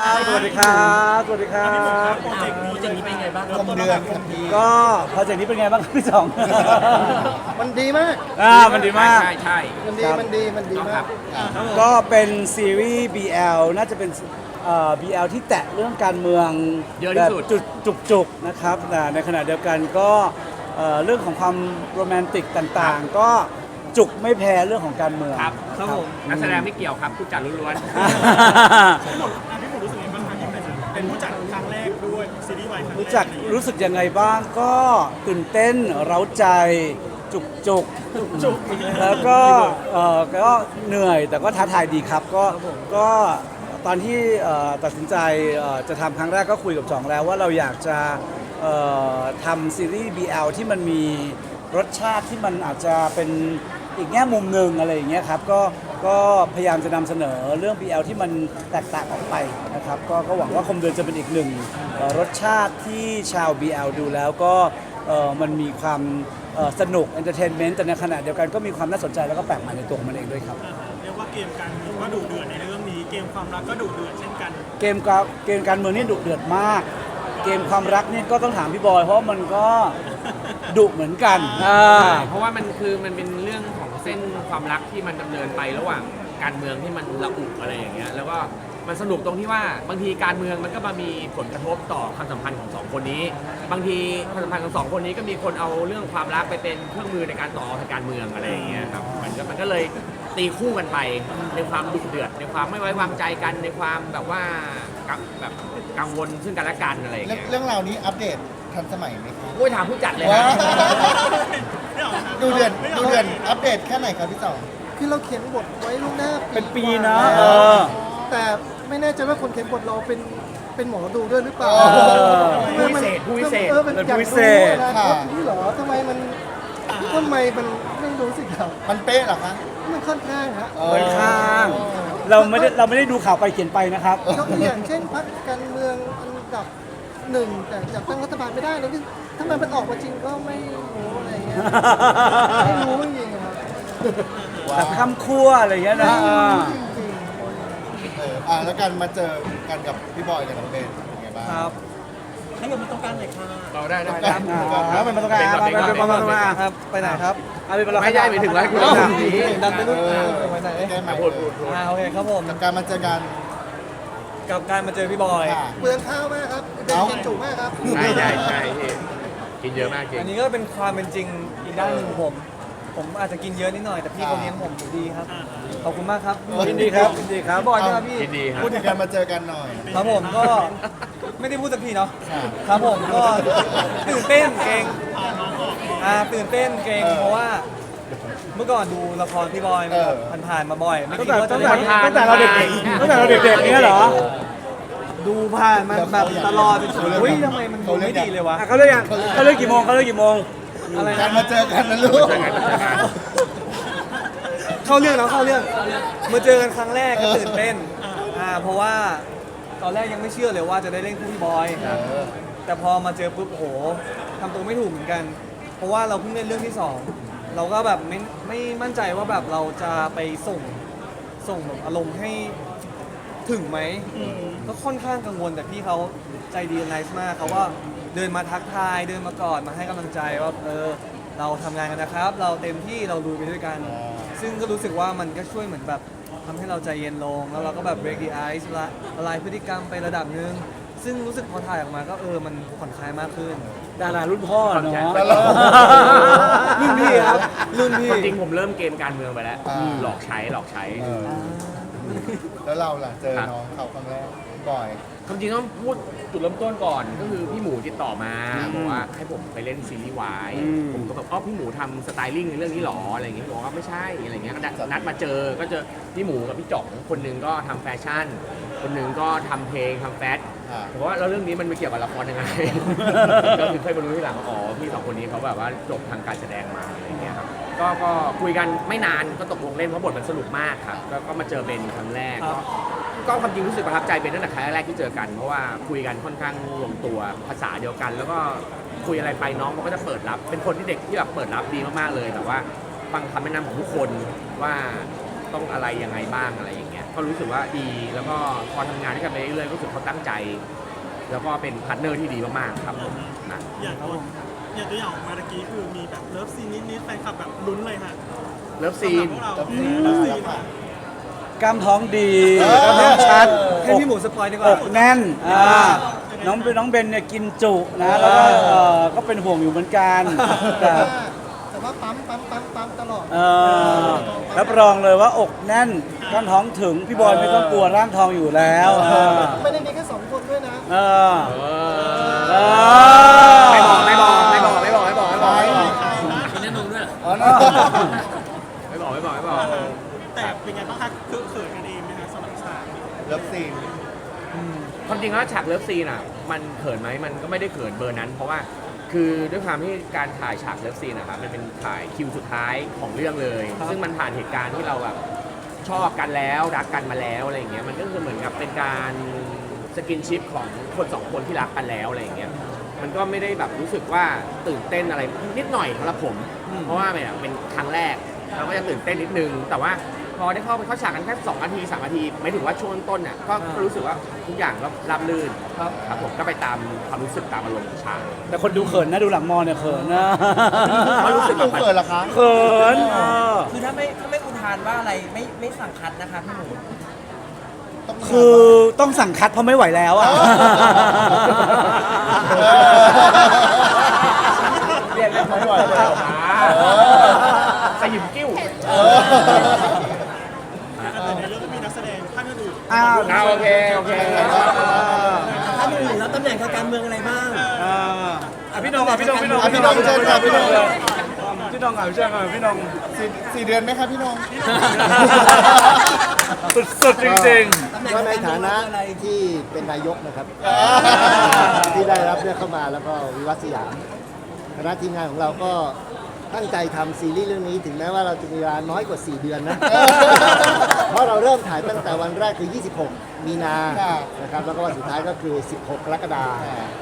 ครับสวัสดีครับ สวัสดีครับ โปรเจกต์นี้จะนี้เป็นไงบ้างครับลงเดือนครับพี่ก็โปรเจกต์นี้เป็นไงบ้างครับพี่สอง มันดีมาก อ่ามันดีมาก ใช่ใช่มันดีครับมันดี มันดีมากอ่าก็เป็นซีรีส์ BL น่าจะเป็นเอ่อ BL ที่แตะเรื่องการเมืองเยอะที่สุดแบบจุจุกจุกๆนะครับแต่ในขณะเดียวกันก็เอ่อเรื่องของความโรแมนติกต่างๆ ก็จุกไม่แพ้เรื่องของการเมืองครับครับผมนักแสดงไม่เกี่ยวครับผู้จัดล้วนพี่ เป็นเป็นผู้จัดครั้งแรกด้วยซีรีส์วายครั้งแรกรู้จักรู้สึกยังไงบ้างก็ตื่นเต้นเร้าใจจุกจุกจุกแล้วก็เอ่อก็เหนื่อยแต่ก็ท้าทายดีครับก็ก็ตอนที่เอ่อตัดสินใจเอ่อจะทำครั้งแรกก็คุยกับจ่องแล้วว่าเราอยากจะเอ่อทำซีรีส์ BL ที่มันมีรสชาติที่มันอาจจะเป็นอีกแง่มุมหนึ่งอะไรอย่างเงี้ยครับก็ ก็พยายามจะนำเสนอเรื่อง BL ที่มันแตกต่างออกไปนะครับก็ก็หวังว่าคมเดือนจะเป็นอีกหนึ่งเอ่อรสชาติที่ชาว BL ดูแล้วก็เอ่อมันมีความเอ่อสนุกเอนเตอร์เทนเมนต์แต่ในขณะเดียวกันก็มีความน่าสนใจแล้วก็แปลกใหม่ในตัวของมันเองด้วยครับอ่าฮะเรียกว่าเกมการเมืองก็ดุเดือดในเรื่องนี้ เกมความรักก็ดุเดือดเช่นกัน เกมการเกมการเมืองนี่ดุเดือดมาก เกมความรักนี่ก็ต้องถามพี่บอย เพราะมันก็ดุเหมือนกันอ่าๆเพราะว่ามันคือมันเป็นเรื่องของ เส้นความรักที่มันดำเนินไประหว่างการเมืองที่มันระอุอะไรอย่างเงี้ยแล้วก็มันสนุกตรงที่ว่าบางทีการเมืองมันก็มามีผลกระทบต่อความสัมพันธ์ของสองคนนี้ บางทีความสัมพันธ์ของสองคนนี้ก็มีคนเอาเรื่องความรักไปเป็นเครื่องมือในการต่อทางการเมืองอะไรอย่างเงี้ยครับมันก็มันก็เลยตีคู่กันไปในความดุเดือด ในความไม่ไว้วางใจกันในความแบบว่ากังแบบกังวลซึ่งกันและกันอะไรอย่างเรื่องเงี้ย เรื่องราวนี้อัปเดตทันสมัยไหมครับ โอ้ยถามผู้จัดเลยว้านะดูเดือนดูเดือนอัปเดตแค่ไหนครับพี่สองคือเราเขียนบทไว้ล่วงหน้าเป็นปีกว่านะแล้วเออ แต่ไม่แน่ใจว่าคนเขียนบทเราเป็นเป็นหมอดูด้วยหรือเปล่าเออทำไมผู้วิมันเศษผู้วิเศษเออเป็นเป็นอยากผู้วิรู้เศษนะนี่เหรอทำไมมันทำไมมันไม่รู้สิครับ มันเป๊ะเหรอคะมันค่อนข้างฮะ ค่อนข้าง เราไม่ได้เราไม่ได้ดูข่าวไปเขียนไปนะครับ ยกตัวอย่างเช่นพรรคการเมืองอันดับ หนึ่งแต่จับตั้งรัฐบาลไม่ได้แล้วทำไมมันออกมาจริงก็ไม่รู้อะไรเงี้ยไม่รู้จริงๆครับแบบข้ามคั่วอะไรอย่างเงี้ยนะอ่าจริงเอออ่าแล้วกันมาเจอกันกับพี่บอยกับน้องเบนเป็นไงบ้างครับ ให้กับมันต้องการหน่อยค่ะเราได้ได้ครัได้บอ่าไปมาตรงกลางไปไปไปมาตรงกลางครับไปไหนครับเอาไปเราไม่ได้หมายถึงว่าให้คุณเล่าผีดันไปนู่นเออไปไหน แก้ใหม่พูดพูดพูดอ่าโอเคครับผม กับการมาเจอกัน กับการมาเจอพี่บอยค่ะเปลืองข้าวมากครับเดินกินจุมากครับ ใช่ใช่ใช่พี่กินเยอะมากจริงอันนี้ก็เป็นความเป็นจริงอีกด้านหนึ่งของผม ผมอาจจะกินเยอะนิดหน่อยแต่พี่เขาเลี้ยงผมดีครับ ขอบคุณมากครับยินดีครับยินดีครับพี่บอยนะครับพี่ ยินดีครับ พูดถึงการมาเจอกันหน่อย ครับผมก็ไม่ได้พูดสักทีเนาะค่ะครับผมก็ตื่นเต้นเก่งอ่าตื่นเต้นเก่งเออเพราะว่า เมื่อก่อนดูละครพี่บอยเออผ่านๆมาบ่อยไม่ตั้งคิดแต่ว่าตั้จะงได้แต่เล่นตั้งแต่เราเด็กๆตั้งแต่เราเด็กๆเนี้ยเหรอดูผ่านมาแบบตลอดเป็นช่วงอุ้ยทำไมมันดูไม่ดีเลยวะอะเขาเลิกยังเขาเลิกกี่โมงเขาเลิกกี่โมงอะไรการนะมาเจอกันนะลูก เข้าเรื่องแล้วเข้าเรื่องมาเจอกันครั้งแรกก็ตื่นเต้นอ่าเพราะว่าตอนแรกยังไม่เชื่อเลยว่าจะได้เล่นคู่พี่บอย แต่พอมาเจอปุ๊บโอ้โหทำตัวไม่ถูกเหมือนกัน เพราะว่าเราเพิ่งเล่นเรื่องที่สอง เราก็แบบไม่ไม่มั่นใจว่าแบบเราจะไปส่งส่งแบบอารมณ์ให้ถึงไหมก็ค่อนข้างกังวลแต่พี่เขาใจดีไนส์มากเขาก็เดินมาทักทายเดินมากอดมาให้กำลังใจว่าเออเราทำงานกันนะครับ เราเต็มที่เราดูไปด้วยกัน ซึ่งก็รู้สึกว่ามันก็ช่วยเหมือนแบบทำให้เราใจเย็นลง แล้วเราก็แบบ break the ice ละละลายพฤติกรรมไประดับหนึ่ง ซึ่งรู้สึกพอถ่ายออกมาก็เออมันผ่อนคลายมากขึ้น ดารารุ่นพ่อเนาะรุ่นพี่ครับรุ่นพี่ความจริงผมเริ่มเกมการเมืองไปแล้ว อ่า หลอกใช้หลอกใช้เออแล้วเราล่ะเจอน้องเขาครั้งแรกพี่บอย ความจริงต้องพูดจุดเริ่มต้นก่อน ก็คือพี่หมูติดต่อมาอืมบอกว่าให้ผมไปเล่นซีรีส์วายอืม ผมก็แบบอ๋อพี่หมูทำสไตลิ่งในเรื่องนี้หรออะไรอย่างเงี้ยบอกว่าไม่ใช่อะไรเงี้ยก็นัดนัดมาเจอก็เจอพี่หมูกับพี่จ่องคนหนึงก็ทำแฟชั่น คนหนึงก็ทำเพลงทำแฟชั่น อ่าเพราะว่าแล้วเรื่องนี้มันไม่เกี่ยวกับละครยังไง ก็คือเคยมารู้ทีหลังว่าอ๋อพี่สองคนนี้เขาแบบว่าจบทางการแสดงมาอะไรอย่างเงี้ยครับก็ก็คุยกันไม่นานก็ตกลงเล่นเพราะบทมันสนุกมากครับก็ก็มาเจอเบนครั้งแรกก็ก็ความจริงรู้สึกประทับใจเบนตั้งแต่ครั้งแรกที่เจอกัน เพราะว่าคุยกันค่อนข้างลงตัวภาษาเดียวกัน แล้วก็คุยอะไรไปน้องเขาก็จะเปิดรับ เป็นคนที่เด็กที่แบบเปิดรับดีมากๆเลย แต่ว่าฟังคำแนะนำของทุกคนว่าต้องอะไรยังไงบ้างอะไรอย่างเงี้ย ก็รู้สึกว่าดีแล้วก็พอทำงานด้วยกันไปเรื่อยๆก็รู้สึกเขาตั้งใจ แล้วก็เป็นพาร์ทเนอร์ที่ดีมากๆครับผมนะอย่างตัวอย่างตัวอย่างออกมาตะกี้คือมีแบบเลิฟซีนนิดๆแฟนคลับแบบลุ้นเลยค่ะเลิฟซีน สำหรับพวกเราเลิฟซีนค่ะกล้ามท้องดีกล้ามท้องชัดให้พี่หมูสปอยดีกอว่ากแน่นอ่าน้องน้องเบนเนี่ยกินจุนะแล้วก็เอ่อก็เป็นห่วงอยู่เหมือนกันแต่แต่ว่าแต่ว่า ปั๊มปั๊มปั๊มปั๊มตลอดเอ่อรับรองเลยว่าอกแน่นกล้ามท้องถึงพี่บอยไม่ต้องกลัวร่างทองอยู่แล้วเออไม่ได้มีแค่สองคนด้วยนะเออเออไม่บอกไม่บอกไม่บอกไม่บอกไม่บอกไม่บอกอ๋อนะไม่บอกไม่บอกไม่บอกแต่เป็นไงบ้างคะคือเขินกันเองไหมคะสำหรับฉากเลิฟซีนความจริงแล้วฉากเลิฟซีนอะ มันเขินไหมมันก็ไม่ได้เขินเบอร์นั้น เพราะว่า คือด้วยความที่การถ่ายฉากเลิฟซีนนะครับมันเป็นถ่ายคิวสุดท้ายของเรื่องเลยซึ่งมันผ่านเหตุการณ์ที่เราแบบชอบกันแล้วรักกันมาแล้วอะไรอย่างเงี้ยมันก็คือเหมือนกับเป็นการสกินชิปของคนสองคนที่รักกันแล้วอะไรอย่างเงี้ยมันก็ไม่ได้แบบรู้สึกว่าตื่นเต้นอะไรนิดหน่อยสำหรับผม เพราะว่าแบบเป็นครั้งแรกเราก็จะตื่นเต้นนิดนึง แต่ว่า พอได้เข้าไปเข้าฉากกันแค่สองนาทีสามนาทีไม่ถึงว่าช่วงต้นน่ะก็ก็รู้สึกว่าทุกอย่างก็ราบรื่นครับครับผมก็ไปตามความรู้สึกตามอารมณ์ของฉากแต่คนดูเขินนะดูหลังมอเนี่ยเขินนะเพราะรู้สึกแบบเกิดเหรอคะเขินเออคือถ้าไม่ถ้าไม่อุทานว่าอะไรไม่ไม่สั่งคัดนะคะพี่หมูต้องคือต้องสั่งคัดเพราะไม่ไหวแล้วอะเรียกเล่นไม่ไหวแล้ว สยิมกิ้วแต่ในเรื่องก็มีนักแสดงท่านอื่น อ้าว เอาโอเคโอเค ถ้าพี่หมูแล้วตำแหน่งทางการเมืองอะไรบ้าง อ่า อะพี่น้องอะพี่น้องพี่น้องอะพี่น้องเชิญครับพี่น้อง พี่น้องอะพี่น้องอะพี่น้องสี่สี่เดือนไหมครับพี่น้องสุดๆจริงตำแหน่งก็ทางในการเมืฐาองนะคืออะไรที่เป็นนายกนะครับ ที่ได้รับเลือกเข้ามาแล้วก็วิวัฒน์สยามคณะทีมงานของเราก็ ตั้งใจทำซีรีส์เรื่องนี้ถึงแม้ว่าเราจะมีเวลาน้อยกว่า 4 เดือนนะ เพราะเราเริ่มถ่ายตั้งแต่วันแรกคือ 26 มีนาครับ นะครับแล้วก็วันสุดท้ายก็คือ 16 กรกฎาคม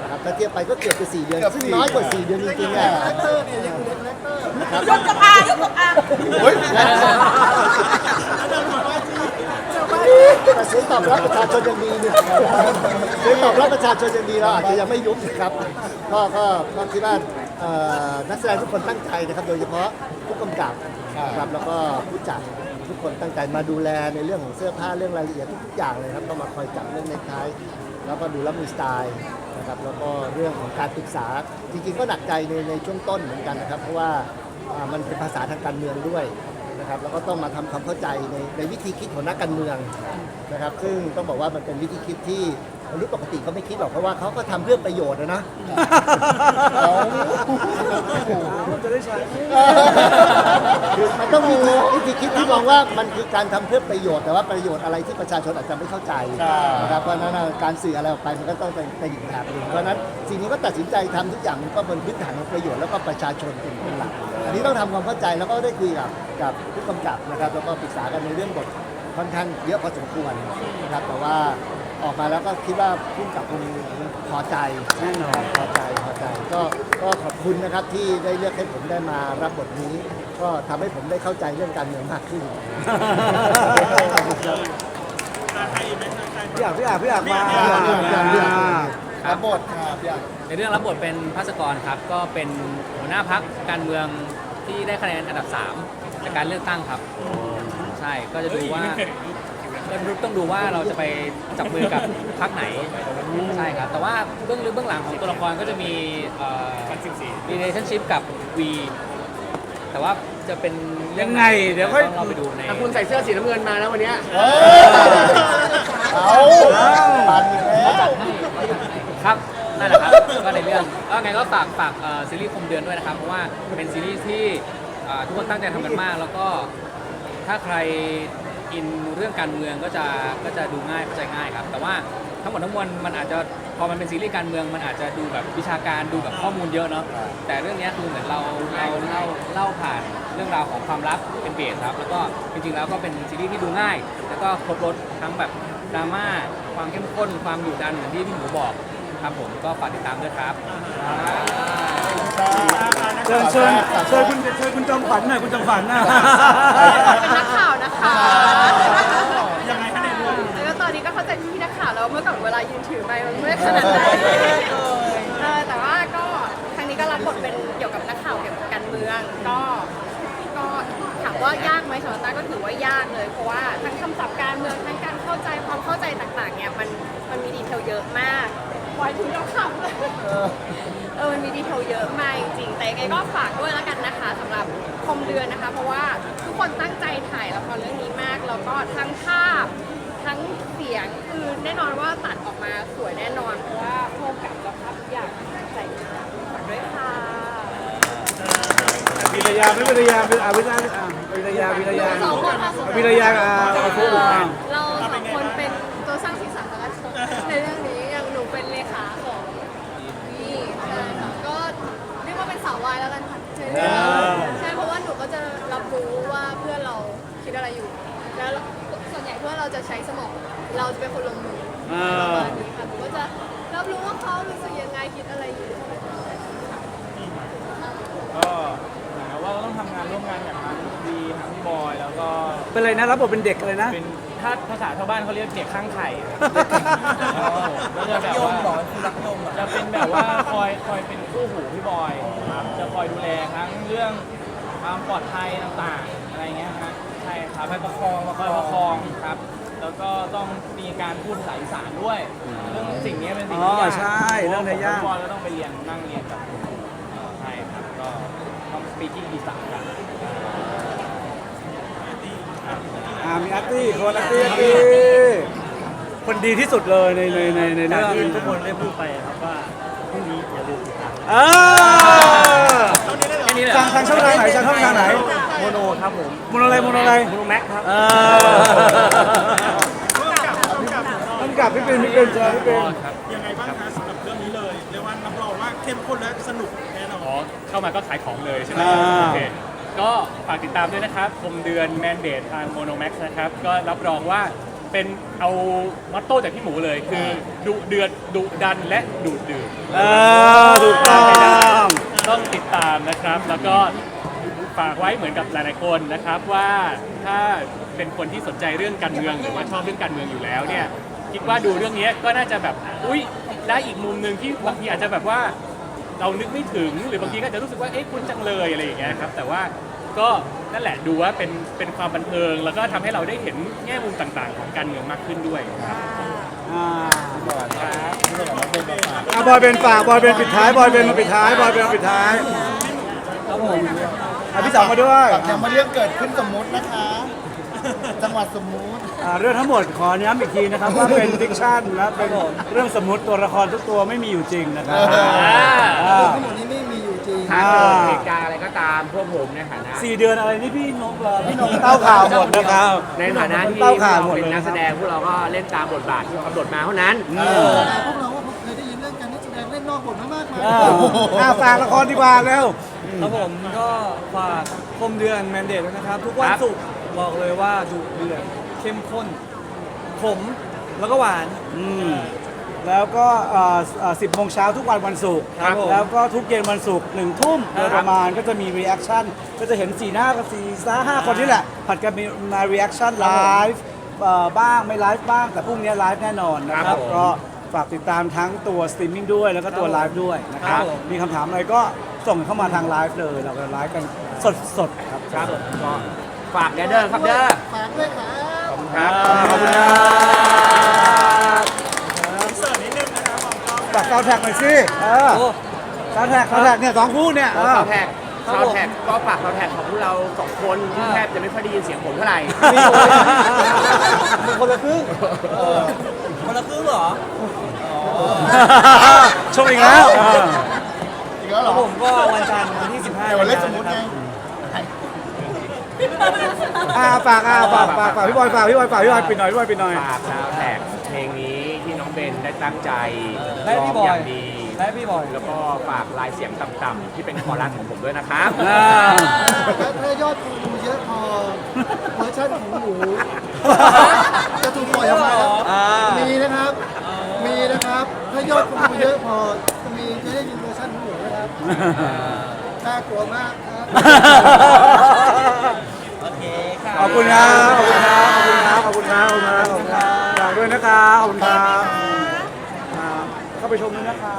นะครับถ้าเทียบไปก็เกือบจะ4เดือนเกือบซึ่งสี่น้อยกว่า 4 เดือนจริงๆอะคาแรคเตอร์เนี่ยยังอยู่ในคาแรคเตอร์ยกกับอายกกับอาเฮ้ยแต่เสียงตอบรับประชาชนยังมีเนี่ยเสียงตอบรับประชาชนยังมีเราอาจจะยังไม่ยุบนะครับ ก็ก็ก็คิดว่า เอ่อนักแสดงทุกคนตั้งใจนะครับ โดยเฉพาะผู้กำกับครับแล้วก็ผู้จัดทุกคนตั้งใจมาดูแลในเรื่องของเสื้อผ้าเรื่องรายละเอียดทุกๆอย่างเลยครับต้องมาคอยจับเรื่องเน็กไทแล้วก็ดูแล้วมีสไตล์นะครับแล้วก็เรื่องของการปรึกษาจริงๆก็หนักใจในในช่วงต้นเหมือนกันนะครับ เพราะว่าอ่ามันเป็นภาษาทางการเมืองด้วยนะครับแล้วก็ต้องมาทำความเข้าใจในในวิธีคิดของนักการเมืองนะครับ ซึ่งต้องบอกว่ามันเป็นวิธีคิดที่ มนุษย์ปกติเขาไม่คิดหรอกเพราะว่าเขาก็ทำเพื่อประโยชน์นะนะจะได้ใช้ คือมันต้องมีวิธีคิดที่มองว่ามันคือการทำเพื่อประโยชน์แต่ว่าประโยชน์อะไรที่ประชาชนอาจจะไม่เข้าใจนะครับเพราะฉะนั้นการสื่ออะไรออกไปมันก็ต้องเป็นเป็นอีกแบบหนึ่งเพราะฉะนั้นสิ่งนี้ก็ตัดสินใจทำทุกอย่างมันก็บนพื้นฐานของประโยชน์แล้วก็ประชาชนเป็นเป็นหลักอันนี้ต้องทำความเข้าใจแล้วก็ได้คุยกับกับผู้กำกับนะครับแล้วก็ปรึกษากันในเรื่องบทค่อนข้างเยอะพอสมควรนะครับแต่ว่า ออกมาแล้วก็คิดว่าผู้กำกับคงพอใจแน่นอนพอใจพอใจ ก็ก็ขอบคุณนะครับที่ได้เลือกให้ผมได้มารับบทนี้ ก็ทำให้ผมได้เข้าใจเรื่องการเมืองมากขึ้นใครอีกไหมใครพี่อยากพี่อยากพี่อยากมาพี่อยากพี่อยากพี่อยากพี่อยากรับบทครับอยากในเรื่องรับบทเป็นภาสกรครับ ก็เป็นหัวหน้าพักการเมืองที่ได้คะแนนอันดับ 3 จากการเลือกตั้งครับใช่ก็จะดูว่าก็ต้องดูว่าเราจะไปจับมือกับพักไหนใช่ครับแต่ว่าเบื้องลึกเบื้องหลังของตัวละครก็จะมีเอ่อ relationship กับ V แต่ว่าจะเป็นเรื่ยังไงเดี๋ยวค่อย ต้องเราไปดูในแต่คุณใส่เสื้อสีน้ำเงินมานะวันเนี้ยเอาปันอีกแล้ว ครับนั่นแหละครับก็ในเรื่องก็ไงก็ฝากฝากเอ่อซีรีส์คมเดือนด้วยนะครับเพราะว่าเป็นซีรีส์ที่เอ่อทุกคนตั้งใจทำกันมาก แล้วก็ ถ้าใครอินเรื่องการเมืองก็จะก็จะดูง่ายเข้าใจง่ายครับ แต่ว่าทั้งหมดทั้งมวลมันอาจจะพอมันเป็นซีรีส์การเมืองมันอาจจะดูแบบวิชาการดูแบบข้อมูลเยอะเนาะแต่เรื่องนี้คือเหมือนเราเราเล่าเล่าผ่านเรื่องราวของความรักเป็นเบสครับ แล้วก็จริงๆแล้วก็เป็นซีรีส์ที่ดูง่าย แล้วก็ครบรถทั้งแบบดราม่าความเข้มข้นความดุดันเหมือนที่พี่หมูบอกครับผมก็ฝากติดตามด้วยครับ เชิญเชิญเชิญคุณเชิญคุณจอมขวัญหน่อยคุณจอมขวัญน่ะเป็นนักข่าวนะคะยังไงคะในเรื่องแล้วก็ตอนนี้ก็เข้าใจพี่ๆนักข่าวแล้วเมื่อก่อนเวลายืนถือไมค์มันไม่ขนาดนั้นเออแต่ว่าก็ครั้งนี้ก็รับบทเป็นเกี่ยวกับนักข่าวเกี่ยวกับการเมืองก็ก็ถามว่ายากไหมสำหรับต้าก็ถือว่ายากเลยเพราะว่าทั้งคำศัพท์การเมืองทั้งการเข้าใจความเข้าใจต่างๆเนี่ยมันมันมีดีเทลเยอะมาก ไว้ถึงเราขำเลยเออมันมีดีเทลเยอะมากจริงๆแต่ยังไงก็ฝากด้วยแล้วกันนะคะสำหรับคมเดือนนะคะ เพราะว่าทุกคนตั้งใจถ่ายละครเรื่องนี้มากแล้วก็ทั้งภาพ ทั้งเสียงคือแน่นอนว่าตัดออกมาสวยแน่นอนเพราะว่าโครงกับและภาพทุกอย่างใส่ฝากด้วยค่ะวิรยาไม่วิรยาวิอาวิรยาอะวิรยาวิรยาสองคนค่ะวิรยาอะเอาพูดอะ เราสองคนเป็นตัวสร้างสีสันแล้วกันในเรื่องนี้อย่างหนูเป็นเลขาของนี่ใช่ค่ะก็เรียกว่าเป็นสาววายแล้วกันค่ะใช่ใช่เพราะว่าหนูก็จะรับรู้ว่าเพื่อนเราคิดอะไรอยู่ แล้วส่ วนใหญ่เพื่อเราจะใช้สมอง เราจะเป็นคนลงมืออ่า ประมาณนี้ค่ะหนูก็จะรับรู้ว่าเขารู้สึกยังไงคิดอะไรอยู่ก็เหมือนกับว่าเราต้องทำงานร่วมกันกับทั้งดีทั้งพี่บอยแล้วก็เป็นอะไรนะรับบทเป็นเด็กเลยนะเป็นถ้าภาษาชาวบ้านเขาเรียกเด็กข้างไข่ก็จะแบบว่าจะเป็นแบบว่าคอยคอยเป็นคู่หูพี่บอยครับจะคอยดูแลทั้งเรื่องความปลอดภัยต่างๆ อะไรเงี้ยฮะ ใช่ครับคอยประคองคอยประคองครับ แล้วก็ต้องมีการพูดภาษาอีสานด้วยซึ่งสิ่งนี้เป็นสิ่งที่อ๋อยากใช่เรื่องนี้ยากพี่บอยก็ต้องไปเรียนนั่งเรียนกับใช่ครับก็ต้องสปีกิ้งอีสานกันอ่ามีอาร์ตี้คนอาร์ตี้อาร์ตี้คนดีที่สุดเลยในในในในเรื่องทุกคนได้พูดไปครับว่าพรุ่งนี้อย่าลืมติดตาม เออแค่ นี้เลยทางทางช่องทางไหนทางช่องทางไหนโมโนครับผมโมโนอะไรโมโนอะไรโมโนแม็กครับเออต้องกลับพี่เป็นพี่เป็นเจอพี่เป็นยังไงบ้างคะสำหรับเรื่องนี้เลยเรียกว่ารับรองว่าเข้มข้นและสนุกแน่นอนอ๋อเข้ามาก็ขายของเลยใช่ไหมอ่าโอเคก็ฝากติดตามด้วยนะครับ คมเดือนแมนเดตทางโมโนแม็กซ์นะครับ ก็รับรองว่า เป็นเอามอตโต้จากพี่หมูเลยคือดุเดือดดุดันและดูดดื่มเออถูกต้อง ต้องติดตามนะครับ แล้วก็ฝากไว้เหมือนกับหลายๆคนนะครับว่าถ้าเป็นคนที่สนใจเรื่องการเมืองหรือว่าชอบเรื่องการเมืองอยู่แล้วเนี่ยคิดว่าดูเรื่องนี้ก็น่าจะแบบอุ้ยได้อีกมุมหนึ่งที่บางทีอาจจะแบบว่าเรานึกไม่ถึงหรือบางทีก็อาจจะรู้สึกว่าเอ๊ะคุณจังเลยอะไรอย่างเงี้ยครับแต่ว่า ก็นั่นแหละดูว่าเป็นเป็นความบันเทิง แล้วก็ทำให้เราได้เห็นแง่มุมต่างๆ ของการเมืองมากขึ้นด้วยครับอ่าครับอะบอยเป็นฝากบอยเป็นปิดท้ายบอยเป็นมาปิดท้ายบอยเป็นมาปิดท้ายครับผมอะพี่สาวมาด้วยยังมาเรื่องเกิดขึ้นสมมุตินะคะ จังหวัดสมมุติอ่าเรื่องทั้งหมดขอย้ำอีกทีนะครับว่าเป็นฟิกชั่นนะเป็นเรื่องสมมุติตัวละครทุกตัวไม่มีอยู่จริงนะครับอ่า อ่า ทั้งหมดนี้ไม่ ถ้าเกิดเหตุการณ์อะไรก็ตามพวกผมในฐานะ สี่เดือนอะไรนี่พี่นงเอ่อพี่นงเต้าข่าวหมดนะครับในฐานะที่เต้าข่าวเราหมดเป็นเลยนันะกคแสรับดงพวกเราก็เล่นตามบทบาทที่กำหนดมาเท่านั้นอืมแต่พวกเราก็เคยได้ยินเรื่องการนักแสดงเล่นนอกบทมามากมายอ่าอ่าฝากละครดีกว่าเร็วครับผมก็ฝากคมเดือนแมนเดตด้วยนะครับ ทุกวันครับ ศุกร์บอกเลยว่าดุเดือดเข้มข้น ขม แล้วก็หวาน อืม แล้วก็สิบโมงเช้าทุกวันวันศุกร์ครับผมแล้วก็ทุกเย็นวันศุกร์หนึ่งทุ่มโดยครับประมาณก็จะมีรีแอคชั่นก็จะเห็นสีหน้ากับสีซ้าห้าคนนี่แหละผัดกันมีมารีแอคชั่นไลฟ์บ้างไม่ไลฟ์บ้างแต่พรุ่งนี้ไลฟ์แน่นอนนะคครัรับบผม ก็ฝากติดตามทั้งตัวสตรีมมิ่งด้วยแล้วก็ตัวไลฟ์ด้วยนะครับครับผม มีคำถามอะไรก็ส่งเข้ามาทางไลฟ์เลยเราจะไลฟ์กันสดๆครับ ครับก็ฝากเด้อเด้อครับเด้อฝากด้วยครับครับ ขอบคุณครับ เสิร์ฟนิดนึงนะครับบอกกล้อง ฝากเตาแท็กหน่อยสิเออโอ้เตาแท็กเตาแท็กเนี่ยสองคู่เนี่ยเออ ซาวแท็กครับซาวผมแท็กก็ฝากซาวแท็กของพวกเราสองคนที่อ่า แทบจะไม่ค่อยได้ยินเสียงผมเท่าไหร่ มีคนละครึ่งคนละครึ่งเหรอ ชมอีกแล้วเอออีกแล้วเหแล้รวอผมก็วันจันทร์วันที่ 15เดี๋ยวเล่นสมมุติไง อ่าฝากอ่าฝากฝากฝากพี่บอยฝากพี่บอยฝากพี่บอยปิดหน่อยพี่บอยปิดหน่อย ฝากซาวแท็กเพลงนี้ที่น้อง ป็นได้ตั้งใจแอะบอย่างดีและพี่บอย แล้วก็ฝากลายเสียงต่ำๆที่เป็นคอรัสของผมด้วยนะครับแล้าถ้ายอดคนดูเยอะพอเวอร์ชันของหนูจะถูกปล่อยออกมาบอ่มีนะครับ มีนะครับ ถ้ายอดคนดูเยอะพอจะมีจะได้ยินเวอร์ชันของหนูนะครับน่ากลัวมากครับ โอเคค่ะ ขอบคุณครับ ขอบคุณครับ ขอบคุณครับ ขอบคุณครับขอบคุณครับฝากด้วยนะครับ ขอบคุณครับ เข้าไปชมด้วยนะคะ